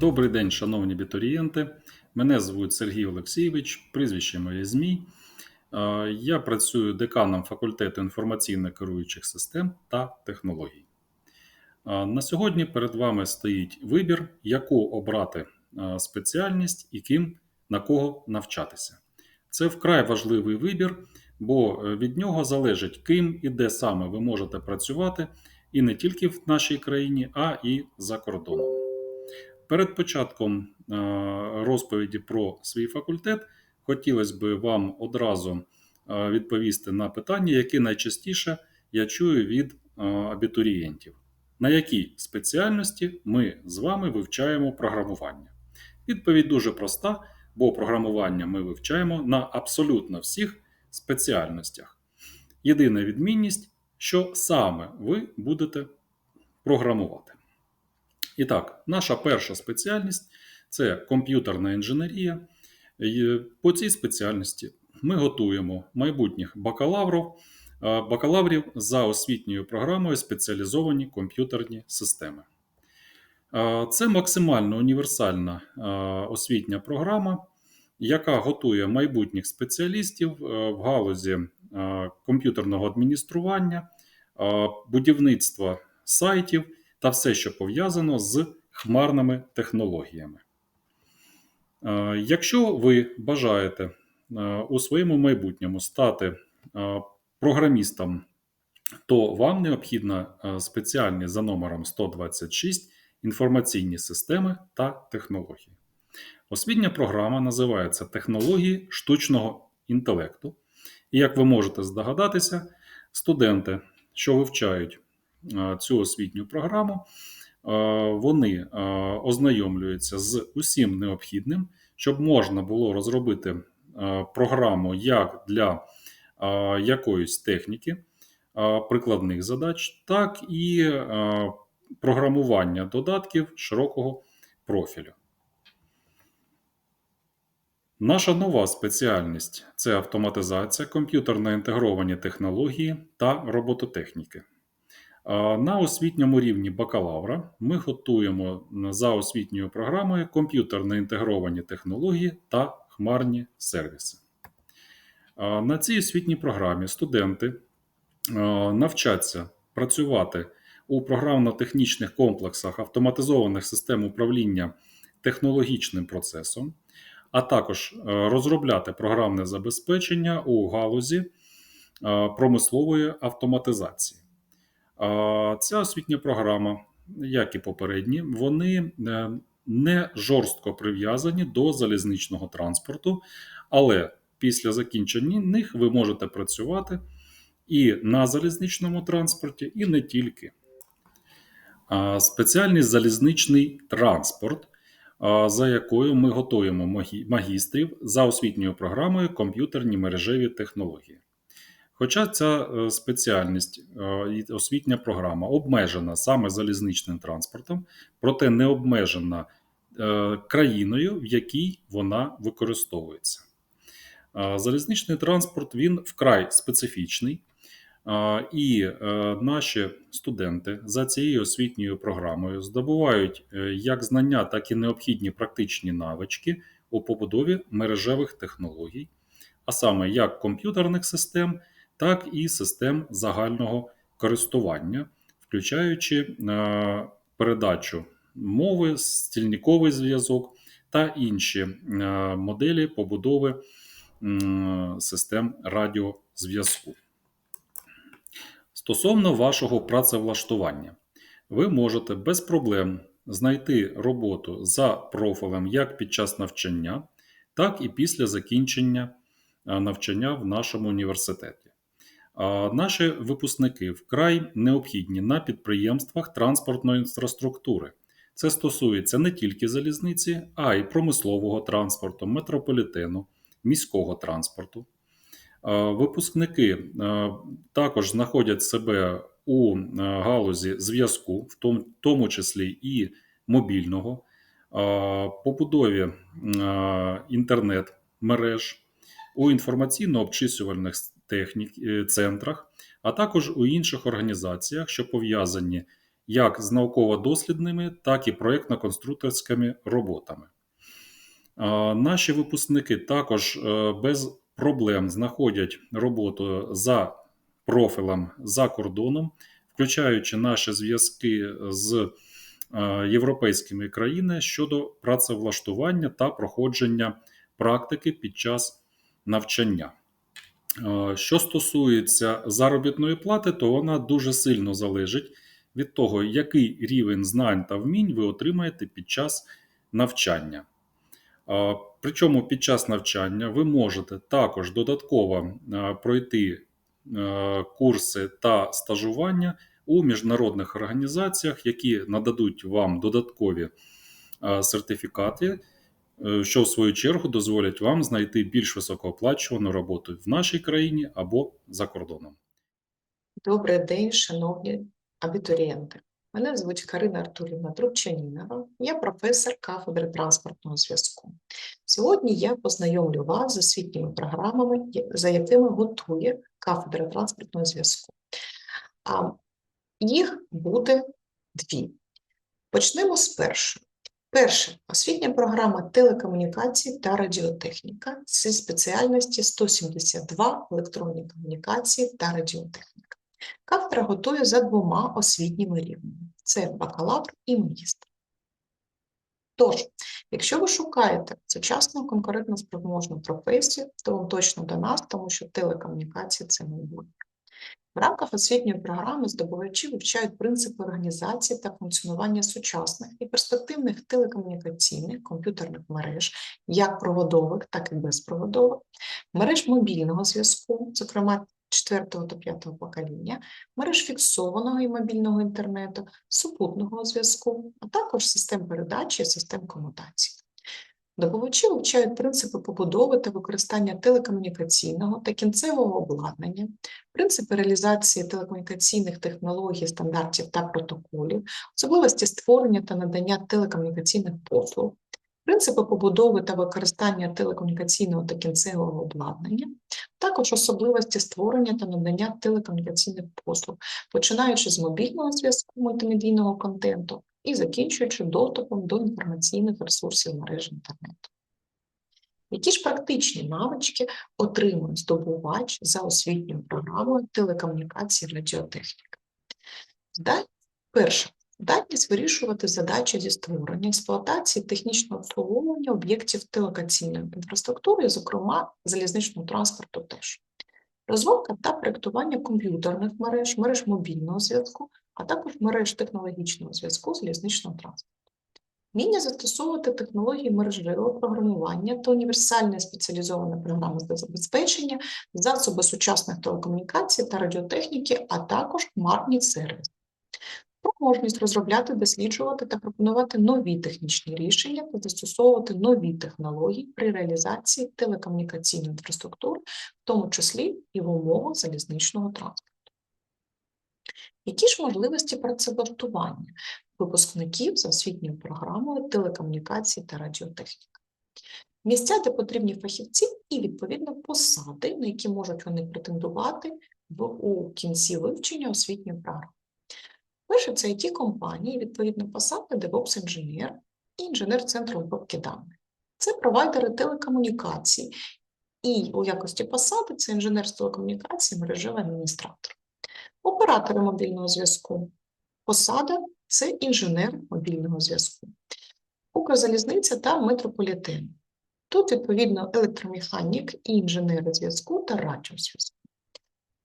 Добрий день, шановні абітурієнти. Мене звуть Сергій Олексійович, прізвище моє ЗМІ. Е, Я працюю деканом факультету інформаційно керуючих систем та технологій. Е, На сьогодні перед вами стоїть вибір, яку обрати е, спеціальність і ким на кого навчатися. Це вкрай важливий вибір, бо від нього залежить, ким і де саме ви можете працювати, і не тільки в нашій країні, а і за кордоном. Перед початком е, розповіді про свій факультет хотілося б вам одразу е, відповісти на питання, які найчастіше я чую від е, абітурієнтів. На якій спеціальності ми з вами вивчаємо програмування? Відповідь дуже проста, бо програмування ми вивчаємо на абсолютно всіх спеціальностях. Єдина відмінність, що саме ви будете програмувати. І так, наша перша спеціальність це комп'ютерна інженерія. По цій спеціальності ми готуємо майбутніх бакалаврів, бакалаврів за освітньою програмою спеціалізовані комп'ютерні системи. Це максимально універсальна освітня програма, яка готує майбутніх спеціалістів в галузі комп'ютерного адміністрування, будівництва сайтів та все, що пов'язано з хмарними технологіями. Е, Якщо ви бажаєте е, у своєму майбутньому стати е, програмістом, то вам необхідно спеціальні за номером 126 інформаційні системи та технології. Освітня програма називається Технології штучного інтелекту. І як ви можете здогадатися, студенти, що вивчають цю освітню програму, е, вони е, ознайомлюються з усім необхідним, щоб можна було розробити е, програму як для е, якоїсь техніки, е, прикладних задач, так і е, програмування додатків широкого профілю. Наша нова спеціальність це автоматизація, комп'ютерно інтегровані технології та робототехніки. На освітньому рівні бакалавра ми готуємо за освітньою програмою комп'ютерно інтегровані технології та хмарні сервіси. На цій освітній програмі студенти навчаться працювати у програмно-технічних комплексах автоматизованих систем управління технологічним процесом, а також розробляти програмне забезпечення у галузі промислової автоматизації. Ця освітня програма, як і попередні, вони е, не жорстко прив'язані до залізничного транспорту, але після закінчення них ви можете працювати і на залізничному транспорті, і не тільки. Спеціальний залізничний транспорт, за якою ми готуємо магістрів за освітньою програмою комп'ютерні мережеві технології. Хоча ця е, спеціальність е, і освітня програма обмежена саме залізничним транспортом, проте не обмежена е, країною, в якій вона використовується. Залізничний транспорт він вкрай специфічний, і наші студенти за цією освітньою програмою здобувають як знання, так і необхідні практичні навички у побудові мережевих технологій, а саме як комп'ютерних систем, так і систем загального користування, включаючи е, передачу мови, стільниковий зв'язок та інші е, моделі побудови систем радіозв'язку. Стосовно вашого працевлаштування, ви можете без проблем знайти роботу за профілем як під час навчання, так і після закінчення е, навчання в нашому університеті. Наші випускники вкрай необхідні на підприємствах транспортної інфраструктури. Це стосується не тільки залізниці, а й промислового транспорту, метрополітену, міського транспорту. Випускники е, також знаходять себе у е, галузі зв'язку, в тому- числі і мобільного, побудові е, інтернет-мереж, у інформаційно-обчислювальних технік, е, центрах, а також у інших організаціях, що пов'язані як з науково-дослідними, так і проєктно-конструкторськими роботами. Наші випускники також е, без проблем знаходять роботу за профілем за кордоном, включаючи наші зв'язки з е, європейськими країнами щодо працевлаштування та проходження практики під час навчання. Е, Що стосується заробітної плати, то вона дуже сильно залежить від того, який рівень знань та вмінь ви отримаєте під час навчання. Е, Причому під час навчання ви можете також додатково е, пройти курси та стажування у міжнародних організаціях, які нададуть вам додаткові сертифікати, що в свою чергу дозволять вам знайти більш високооплачувану роботу в нашій країні або за кордоном. Добрий день, шановні абітурієнти. Мене звуть Карина Артурівна Трубчанінова, я професор кафедри транспортного зв'язку. Сьогодні я познайомлю вас з освітніми програмами, за якими готує кафедра транспортного зв'язку. А їх буде дві. Почнемо з першої. Перше освітня програма телекомунікацій та радіотехніка зі спеціальності 172 електронні комунікації та радіотехніка. Кафедра готує за двома освітніми рівнями: це бакалавр і магістр. Тож, якщо ви шукаєте сучасну конкурентно спроможну професію, то вам точно до нас, тому що телекомунікації це майбутнє. В рамках освітньої програми здобувачі вивчають принципи організації та функціонування сучасних і перспективних телекомунікаційних комп'ютерних мереж, як проводових, так і безпроводових, мереж мобільного зв'язку, зокрема 4 та 5 покоління, мереж фіксованого і мобільного інтернету, супутного зв'язку, а також систем передачі і систем комутації. Здобувачі вивчають принципи побудови та використання телекомунікаційного та кінцевого обладнання, принципи реалізації телекомунікаційних технологій, стандартів та протоколів, особливості створення та надання телекомунікаційних послуг, принципи побудови та використання телекомунікаційного та кінцевого обладнання, також особливості створення та надання телекомунікаційних послуг, починаючи з мобільного зв'язку мультимедійного контенту і закінчуючи доступом до інформаційних ресурсів мережі інтернету. Які ж практичні навички отримує здобувач за освітньою програмою телекомунікації радіотехніки? Перше. Здатність вирішувати задачі зі створення, експлуатації, технічного обслуговування об'єктів телекаційної інфраструктури, зокрема залізничного транспорту теж. Розробка та проєктування комп'ютерних мереж, мереж мобільного зв'язку, а також мереж технологічного зв'язку залізничного транспорту. Вміння застосовувати технології мережевого програмування та універсальне спеціалізоване програмне забезпечення, засоби сучасних телекомунікацій та радіотехніки, а також хмарні сервіси. Спроможність розробляти, досліджувати та пропонувати нові технічні рішення та застосовувати нові технології при реалізації телекомунікаційної інфраструктури, в тому числі і в умовах залізничного транспорту. Які ж можливості працевлаштування випускників за освітньою програмою телекомунікації та радіотехніки? Місця, де потрібні фахівці, і відповідно посади, на які можуть вони претендувати в, у кінці вивчення освітньої програми. Перше, це it компанії, відповідно посади DevOps інженер і інженер центру обробки даних. Це провайдери телекомунікацій, і у якості посади це інженер з телекомунікації, мережевий адміністратор. Оператори мобільного зв'язку. Посада це інженер мобільного зв'язку. Укрзалізниця та метрополітен. Тут, відповідно, електромеханік і інженери зв'язку та радіозв'язку.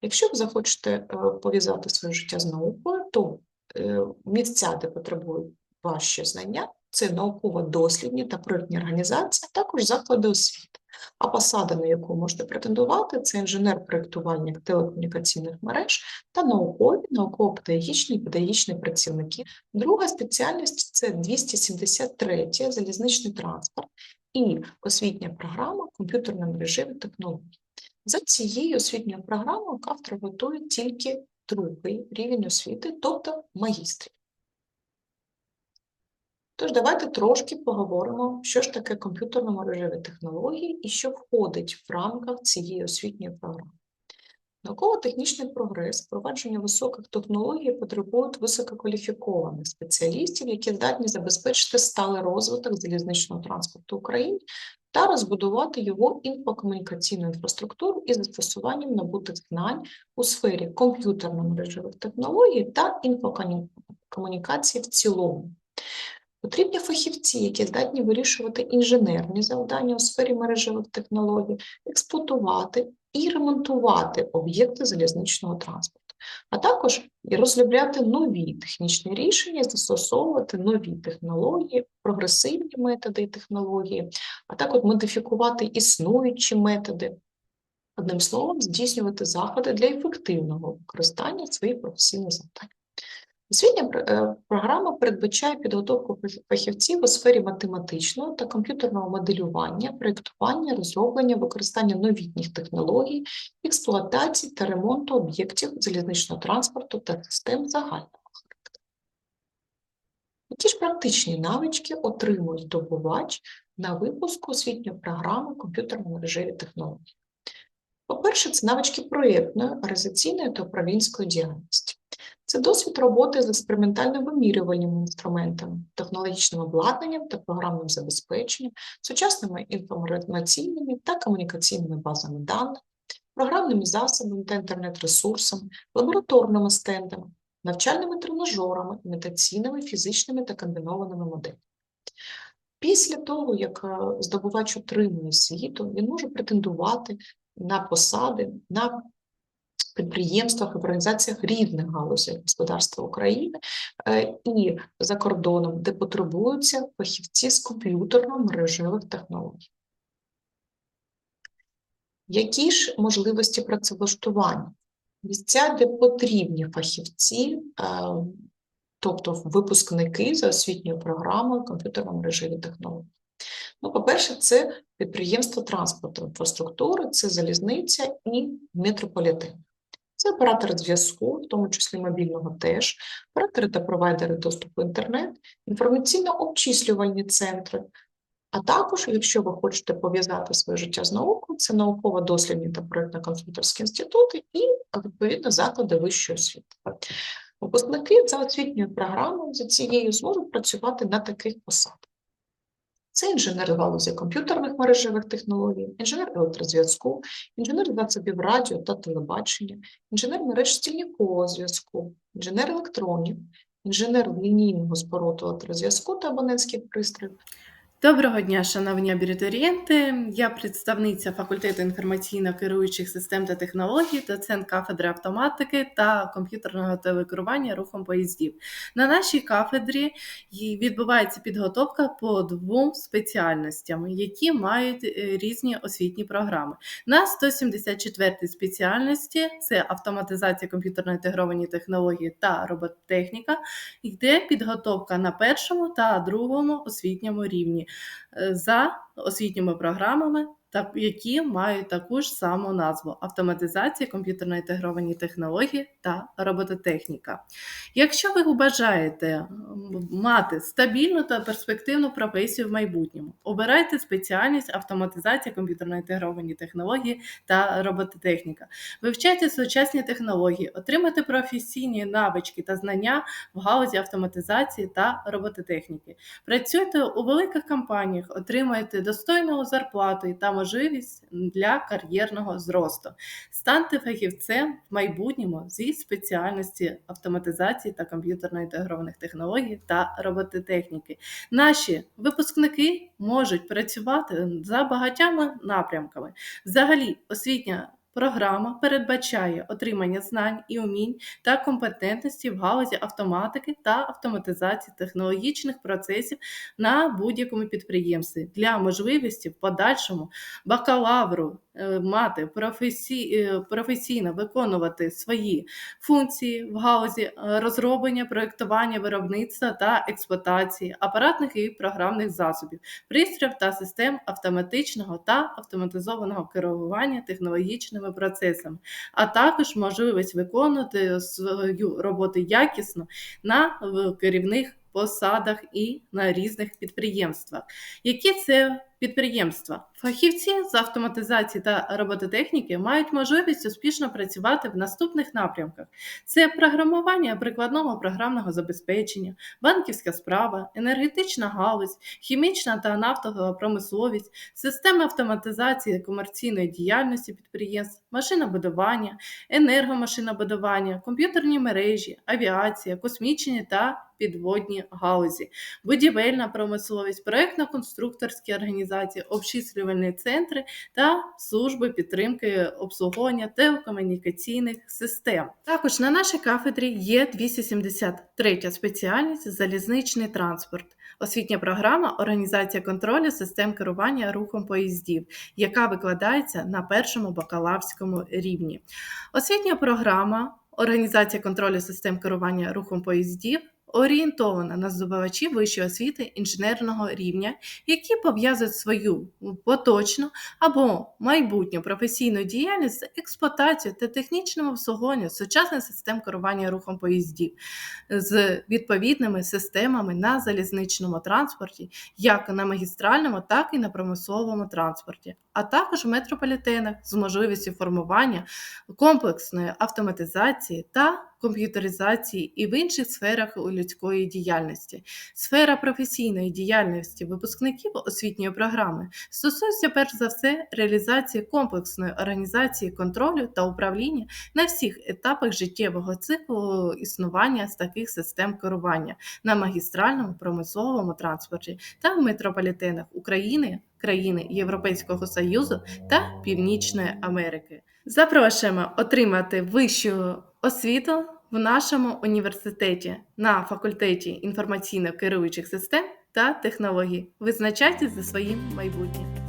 Якщо ви захочете е, пов'язати своє життя з наукою, то е, місця, де потребують ваші знання, це науково-дослідні та проєктні організації, а також заклади освіти. А посада, на яку можете претендувати, це інженер-проєктувальник телекомунікаційних мереж та наукові, науково-педагогічні і педагогічні працівники. Друга спеціальність це 273 залізничний транспорт і освітня програма комп'ютерної мережеві технології. За цією освітньою програмою кафедра готує тільки другий рівень освіти, тобто магістрів. Тож давайте трошки поговоримо, що ж таке комп'ютерно-мережеві технології і що входить в рамках цієї освітньої програми. Науково-технічний прогрес, впровадження високих технологій потребують висококваліфікованих спеціалістів, які здатні забезпечити сталий розвиток залізничного транспорту України та розбудувати його інфокомунікаційну інфраструктуру із застосуванням набутих знань у сфері комп'ютерно-мережевих технологій та інфокомунікації в цілому. Потрібні фахівці, які здатні вирішувати інженерні завдання у сфері мережевих технологій, експлуатувати і ремонтувати об'єкти залізничного транспорту, а також і розробляти нові технічні рішення, застосовувати нові технології, прогресивні методи і технології, а також модифікувати існуючі методи. Одним словом, здійснювати заходи для ефективного використання своїх професійних завдань. Освітня е, програма передбачає підготовку фахівців у сфері математичного та комп'ютерного моделювання, проєктування, розроблення, використання новітніх технологій, експлуатації та ремонту об'єктів залізничного транспорту та систем загального характеру. Які ж практичні навички отримує здобувач на випуску освітньої програми комп'ютерно-мережеві технології? По-перше, це навички проєктної, організаційної та управлінської діяльності. Це досвід роботи з експериментально-вимірювальними інструментами, технологічним обладнанням та програмним забезпеченням, сучасними інформаційними та комунікаційними базами даних, програмними засобами та інтернет-ресурсами, лабораторними стендами, навчальними тренажерами, імітаційними, фізичними та комбінованими моделями. Після того, як е, здобувач отримує освіту, він може претендувати на посади на підприємствах і організаціях різних галузей господарства України е, і за кордоном, де потребуються фахівці з комп'ютерно-мережевих технологій. Які ж можливості працевлаштування? Місця, де потрібні фахівці, е, тобто випускники за освітньою програмою комп'ютерно-мережеві технології. Ну, по-перше, це підприємство транспорту інфраструктури, це залізниця і метрополітен. Це оператори зв'язку, в тому числі мобільного теж, оператори та провайдери доступу в інтернет, інформаційно-обчислювальні центри, а також, якщо ви хочете пов'язати своє життя з наукою, це науково-дослідні та проєктно-конструкторські інститути і, відповідно, заклади вищої освіти. Випускники за освітньою програмою за цією зможуть працювати на таких посадах. Це інженер з галузі комп'ютерних мережевих технологій, інженер електрозв'язку, інженер засобів радіо та телебачення, інженер мереж стільникового зв'язку, інженер електронів, інженер лінійного спороту електрозв'язку та абонентських пристроїв, Доброго дня, шановні абітурієнти. Я представниця факультету інформаційно-керуючих систем та технологій, доцент кафедри автоматики та комп'ютерного телекерування рухом поїздів. На нашій кафедрі відбувається підготовка по двом спеціальностям, які мають е, різні освітні програми. На 174 спеціальності це автоматизація комп'ютерно-інтегровані технології та робототехніка, йде підготовка на першому та другому освітньому рівні за освітніми програмами, які мають таку ж саму назву автоматизація комп'ютерно-інтегровані технології та робототехніка. Якщо ви бажаєте мати стабільну та перспективну професію в майбутньому, обирайте спеціальність автоматизація комп'ютерно-інтегровані технології та робототехніка. Вивчайте сучасні технології, отримайте професійні навички та знання в галузі автоматизації та робототехніки. Працюйте у великих компаніях, отримаєте достойну зарплату та можливість для кар'єрного зросту. Станьте фахівцем в майбутньому зі спеціальності автоматизації та комп'ютерно-інтегрованих технологій та робототехніки. Наші випускники можуть працювати за багатьма напрямками. Взагалі, освітня програма передбачає отримання знань і умінь та компетентності в галузі автоматики та автоматизації технологічних процесів на будь-якому підприємстві для можливості в подальшому бакалавру е, мати професій, е, професійно виконувати свої функції в галузі е, розроблення, проєктування, виробництва та експлуатації апаратних і програмних засобів, пристроїв та систем автоматичного та автоматизованого керування технологічними процесами, а також можливість виконувати свою роботу якісно на керівних посадах і на різних підприємствах. Які це підприємства. Фахівці з автоматизації та робототехніки мають можливість успішно працювати в наступних напрямках: це програмування прикладного програмного забезпечення, банківська справа, енергетична галузь, хімічна та нафтова промисловість, системи автоматизації комерційної діяльності підприємств, машинобудування, енергомашинобудування, комп'ютерні мережі, авіація, космічні та підводні галузі, будівельна промисловість, проєктно-конструкторські організації, обчислювальні центри та служби підтримки обслуговування телекомунікаційних систем. Також на нашій кафедрі є 273 спеціальність залізничний транспорт. Освітня програма Організація контролю систем керування рухом поїздів, яка викладається на першому бакалаврському рівні. Освітня програма Організація контролю систем керування рухом поїздів орієнтована на здобувачів вищої освіти інженерного рівня, які пов'язують свою поточну або майбутню професійну діяльність з експлуатацією та технічним обслуговуванням сучасних систем керування рухом поїздів з відповідними системами на залізничному транспорті, як на магістральному, так і на промисловому транспорті, а також в метрополітенах з можливістю формування комплексної автоматизації та комп'ютеризації і в інших сферах людської діяльності. Сфера професійної діяльності випускників освітньої програми стосується перш за все реалізації комплексної організації контролю та управління на всіх етапах життєвого циклу існування з таких систем керування на магістральному промисловому транспорті та в метрополітенах України, країни Європейського Союзу та Північної Америки. Запрошуємо отримати вищу освіту в нашому університеті на факультеті інформаційно-керуючих систем та технологій. Визначайтесь за своїм майбутнім.